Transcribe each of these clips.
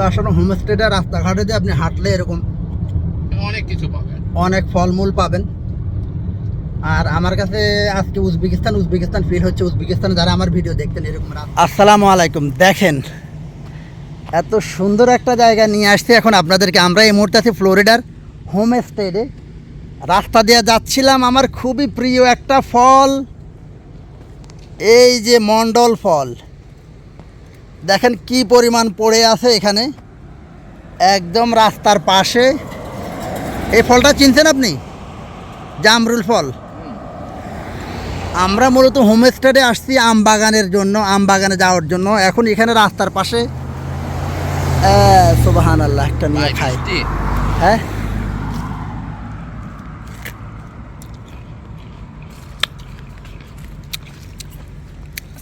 তো আসলে হোমস্টেটা রাস্তাঘাটে দিয়ে আপনি হাঁটলে এরকম অনেক কিছু পাবেন। অনেক ফলমূল পাবেন। আর আমার কাছে আজকে উজবেকিস্তান উজবেকিস্তান ফিল হচ্ছে। উজবেকিস্তান যারা আমার ভিডিও দেখতেন এরকম আসসালামু আলাইকুম। দেখেন এত সুন্দর একটা জায়গা নিয়ে আসছি এখন আপনাদেরকে। আমরা এই মুহূর্তে আছি ফ্লোরিডার হোম স্টেডে রাস্তা দিয়ে যাচ্ছিলাম আমার খুবই প্রিয় একটা ফল। এই যে মন্ডল ফল। দেখেন কি পরিমাণ পড়ে আছে এখানে। একদম রাস্তার পাশে। এই ফলটা চিনছেন আপনি? জামরুল ফল। আমরা মূলত হোমস্টেডে আসছি আম বাগানের জন্য আম বাগানে যাওয়ার জন্য। এখন এখানে রাস্তার পাশে সোবাহান আল্লাহ একটা নিয়ে খাই। হ্যাঁ?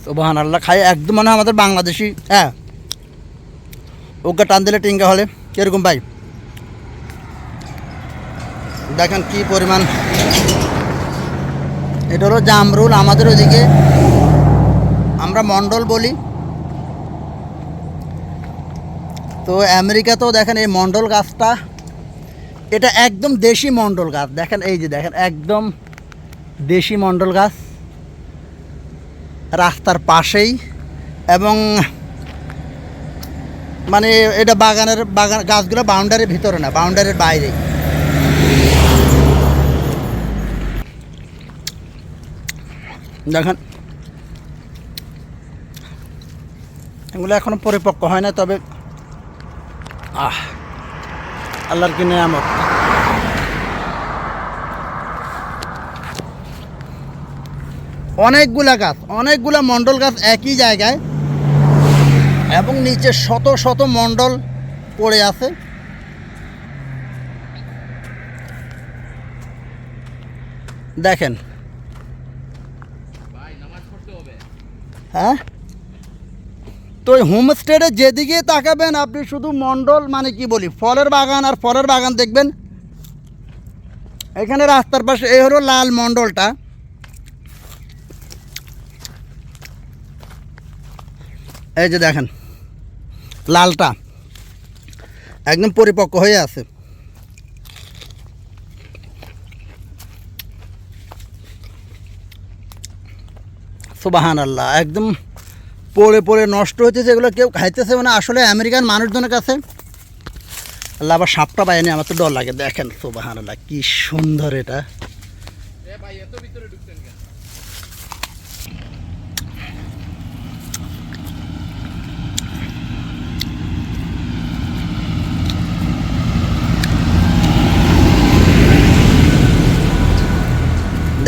সোবাহান আল্লাহ খাই একদম মানে আমাদের বাংলাদেশি হ্যাঁ। ওকে টান দিলে টিঙ্গা হলে, কীরকম ভাই? দেখেন কি পরিমাণ। এটা হলো জামরুল, আমাদের ওদিকে আমরা মন্ডল বলি। তো আমেরিকাতেও দেখেন এই মন্ডল গাছটা, এটা একদম দেশি মন্ডল গাছ। দেখেন এই যে, দেখেন একদম দেশি মন্ডল গাছ। রাস্তার পাশেই এবং মানে এটা বাগানের বাগান গাছগুলো বাউন্ডারির ভিতরে না বাউন্ডারির বাইরে দেখেন। এগুলো এখনও পরিপক্ক হয় না তবে আহ, আল্লাহর কি নেয়ামত? অনেকগুলা গাছ, অনেকগুলা মণ্ডল গাছ একই জায়গায় এবং নিচে শত শত মণ্ডল পড়ে আছে। দেখেন। হ্যাঁ? তো ওই হোমস্টেডে যেদিকে তাকাবেন, আপনি শুধু মণ্ডল মানে কি বলি? ফলের বাগান আর ফলের বাগান দেখবেন। এখানে রাস্তার পাশে, এই হলো লাল মণ্ডলটা। এই যে দেখেন, লালটা একদম পরিপক্ক হয়ে আছে। সুবাহান আল্লাহ একদম পড়ে পড়ে নষ্ট হচ্ছে যেগুলো কেউ খাইতেছে মানে আসলে আমেরিকান মানুষজনের কাছে। আল্লাহ আবার সাপটা পায়নি, আমার তো ডর লাগে, দেখেন সুবাহান আল্লাহ কি সুন্দর এটা এ ভাই এত ভিতরে ঢুকছেন কেন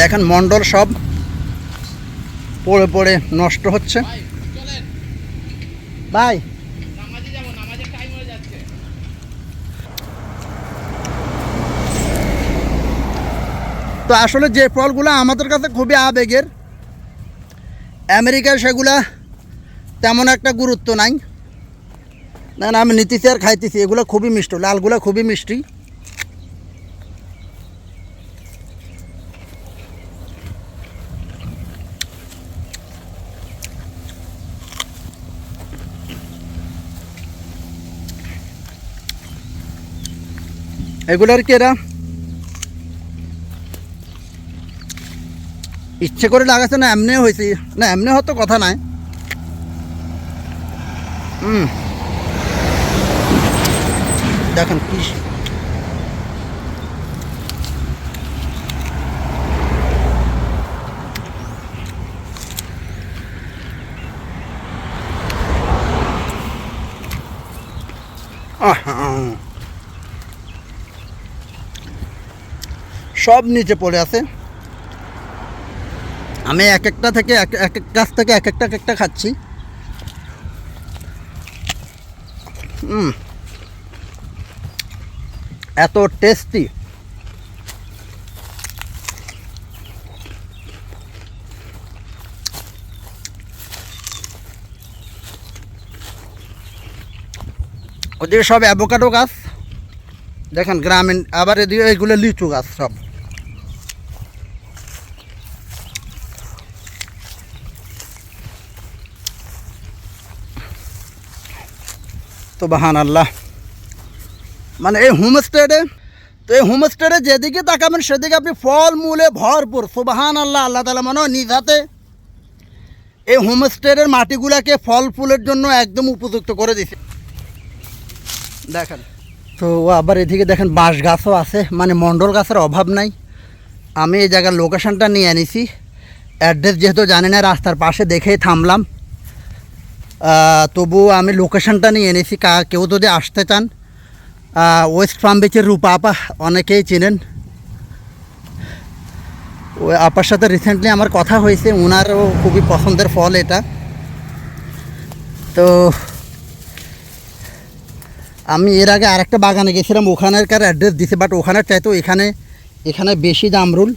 দেখেন মণ্ডল সব পড়ে পড়ে নষ্ট হচ্ছে। ভাই। তো আসলে যে ফলগুলো আমাদের কাছে খুবই আবেগের আমেরিকায় সেগুলা তেমন একটা গুরুত্ব নাই। না, আমি নিতেছি আর খাইতেছি, এগুলো খুবই মিষ্টি, লালগুলো খুবই মিষ্টি। এগুলার কি এরা? ইচ্ছে করে লাগাচ্ছে না, এমনি হয়েছে না, এমনি হতো কথা নাই। হুম দেখেন কি আহা। সব নিচে পড়ে আছে। আমি এক একটা থেকে এক এক গাছ থেকে এক একটা এক একটা খাচ্ছি। এত টেস্টি ওদিকে সব অ্যাভোকাডো গাছ। দেখেন গ্রামীণ, আবার এদিকে এগুলো লিচু গাছ সব। তো বাহান আল্লাহ মানে এই হোমস্টেডে তো এই হোমস্টেডে যেদিকে তাকাবেন, সেদিকে আপনি ফল মূলে ভরপুর। সুবাহান আল্লাহ আল্লাহ তালা মনে হয় নিজ হাতে। এই হোমস্টেডের মাটিগুলাকে ফল ফুলের জন্য একদম উপযুক্ত করে দিছে। দেখেন, তো আবার এদিকে দেখেন বাঁশ গাছও আছে মানে মন্ডল গাছের অভাব নাই। আমি এই জায়গার লোকেশনটা নিয়ে এনেছি। অ্যাড্রেস যেহেতু জানি না, রাস্তার পাশে দেখেই থামলাম। তবুও আমি লোকেশনটা নিয়ে এনেছি। কা কেউ যদি আসতে চান ওয়েস্ট ফার্ম বিচের রূপা আপা, অনেকেই চেনেন। ওই আপার সাথে রিসেন্টলি আমার কথা হয়েছে ওনারও খুবই পছন্দের ফল এটা। তো আমি এর আগে আরেকটা বাগানে গেছিলাম ওখানেরকার অ্যাড্রেস দিছে বাট ওখানের চাইতেও এখানে এখানে বেশি জামরুল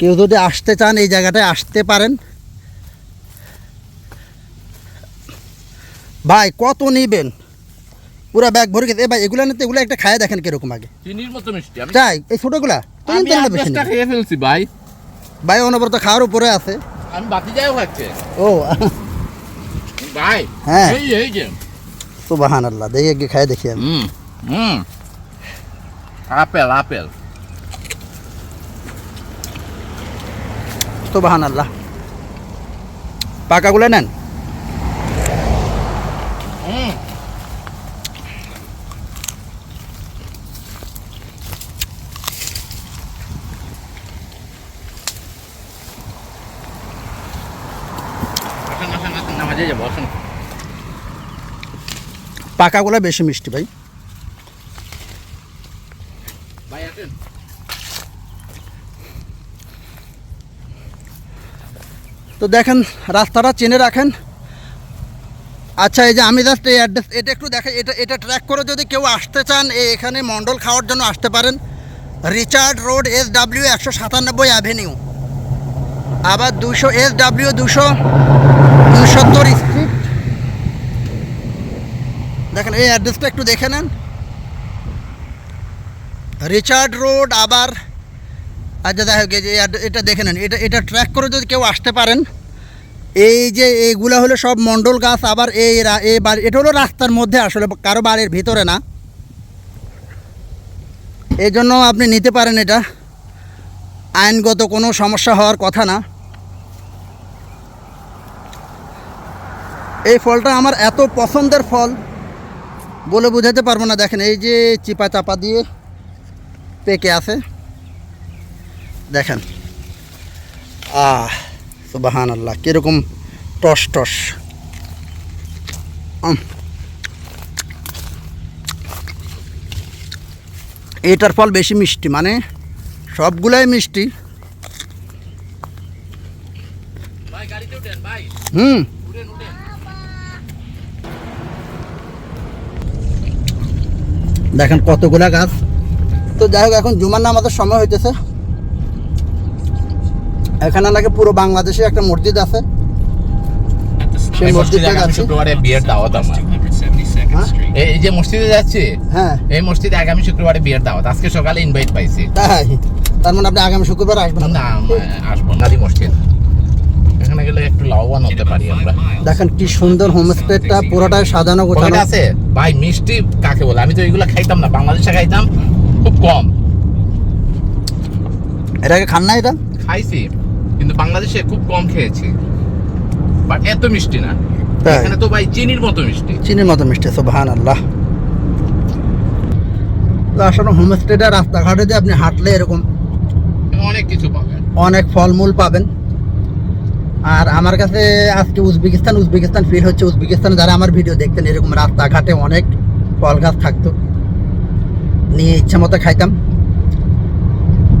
কেউ যদি আসতে চান, এই জায়গাটায় আসতে পারেন। ভাই কত নিবেন? পুরা ব্যাগ ভরে গেছে। ভাই এগুলো নিতে এগুলো একটা খায় দেখেন কীরকম আগে। চিনির মতো মিষ্টি? আমি চাই এই ছোটোগুলা তো আমি না বেশি খেয়ে ফেলছি ভাই। ভাই অনবরত খাওয়ার উপরে আছে। আমি বাতি যাও খাচ্ছে। ও। ভাই হ্যাঁ। এই এই যে। তো বাহান আল্লাহ দেখি গিয়ে খাই দেখি আমি। হুম হুম। Apple apple. তো বাহান আল্লাহ পাকাগুলো নেন। পাকাগুলো বেশি মিষ্টি ভাই। তো দেখেন রাস্তাটা চেনে রাখেন। আচ্ছা এই যে আমি জাস্ট এই অ্যাড্রেস এটা একটু দেখে এটা এটা ট্র্যাক করে যদি কেউ আসতে চান এই এখানে মন্ডল খাওয়ার জন্য আসতে পারেন। রিচার্ড রোড এস ডাব্লিউ একশো সাতানব্বই অ্যাভিনিউ আবার দুশো এস ডাব্লিউ দুশো উনসত্তর দেখেন, এই অ্যাড্রেসটা একটু দেখে নেন। রিচার্ড রোড, আবার আচ্ছা দেখা হোক যে এটা দেখে নেন। এটা এটা ট্র্যাক করে যদি কেউ আসতে পারেন, এই যে, এইগুলো হলো সব মন্ডল গাছ, আবার এই এই বাড়ি, এটা হলো রাস্তার মধ্যে আসলে, কারও বাড়ির ভিতরে না। এই জন্য আপনি নিতে পারেন এটা। আইনগত কোনো সমস্যা হওয়ার কথা না। এই ফলটা আমার এত পছন্দের ফল বলে বোঝাতে পারব না, দেখেন, এই যে চিপা চাপা দিয়ে পেকে আছে। দেখেন। আহ সুবাহান আল্লাহ কীরকম টস টস। এটার ফল বেশি মিষ্টি মানে সবগুলাই মিষ্টি। হুম। দেখেন কতগুলা গাছ। তো যাই হোক এখন জুমার নামাজের সময় হইতেছে। এখানে নাকি পুরো বাংলাদেশে একটা মসজিদ আছে। সেই মসজিদে আগামী যাচ্ছি। শুক্রবারে বিয়ের দাওয়াত আমার। হ্যাঁ? এই যে মসজিদে যাচ্ছি হ্যাঁ। এই মসজিদে আগামী শুক্রবারে বিয়ের দাওয়াত। আজকে সকালে ইনভাইট পাইছি। তাই? তার মানে আপনি আগামী শুক্রবার আসবেন? না আসব মসজিদ। এখানে গেলে একটু লাভবান হতে পারি আমরা। দেখেন কি সুন্দর হোমস্টেটা পুরোটাই সাজানো গোছানো। আছে? ভাই মিষ্টি কাকে বলে? আমি তো এগুলো খাইতাম না বাংলাদেশে খাইতাম খুব কম। এটাকে খান না এটা? খাইছি কিন্তু বাংলাদেশে খুব কম খেয়েছি। বাট এত মিষ্টি না। এখানে তো ভাই চিনির মতো মিষ্টি। চিনির মতো মিষ্টি আল্লাহ তো আসলে হোমস্টেটা রাস্তাঘাটে যে আপনি হাঁটলে এরকম অনেক কিছু পাবেন। অনেক ফলমূল পাবেন। আর আমার কাছে আজকে উজবেকিস্তান উজবেকিস্তান ফিল হচ্ছে। উজবেকিস্তান যারা আমার ভিডিও দেখতেন, এরকম রাস্তাঘাটে অনেক ফল গাছ থাকতো। নিয়ে ইচ্ছা মতো খাইতাম।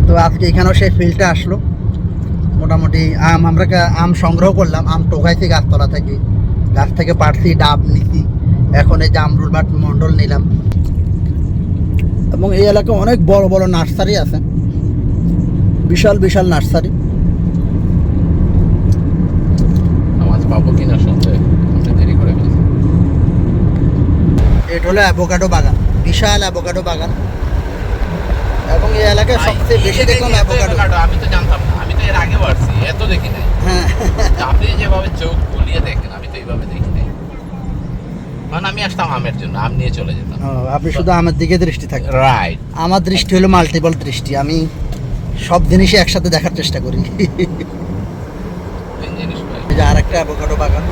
তো আজকে এখানেও সেই ফিলটা আসলো। মোটামুটি আম, আমরা আম সংগ্রহ করলাম। আম টোকাইছি গাছতলা থেকে। গাছ থেকে পাড়ছি, ডাব নিছি। এখন এই জামরুল বাট মন্ডল নিলাম। এবং এই এলাকায় অনেক বড় বড় নার্সারি আছে। বিশাল বিশাল নার্সারি। পাবো কিনা সন্দেহ আপনি দেরি করে ফেলছি এটা হলো অ্যাভোকাডো বাগান বিশাল অ্যাভোকাডো বাগান। এবং এই এলাকায় সবচেয়ে বেশি দেখুন অ্যাভোকাডো আমি তো জানতাম না আমি তো এর আগে বাড়ছি এত দেখি নাই। হ্যাঁ। আপনি যেভাবে চোখ খুলিয়ে দেখেন আমি তো এইভাবে দেখি নাই। কারণ আমি আসতাম আমের জন্য আম নিয়ে চলে যেতাম। ও, আপনি শুধু আমার দিকে দৃষ্টি থাকবেন রাইট আমার দৃষ্টি হলো মাল্টিপল দৃষ্টি আমি সব জিনিসই একসাথে দেখার চেষ্টা করি। আর একটা অ্যাভোকাডো বাগান।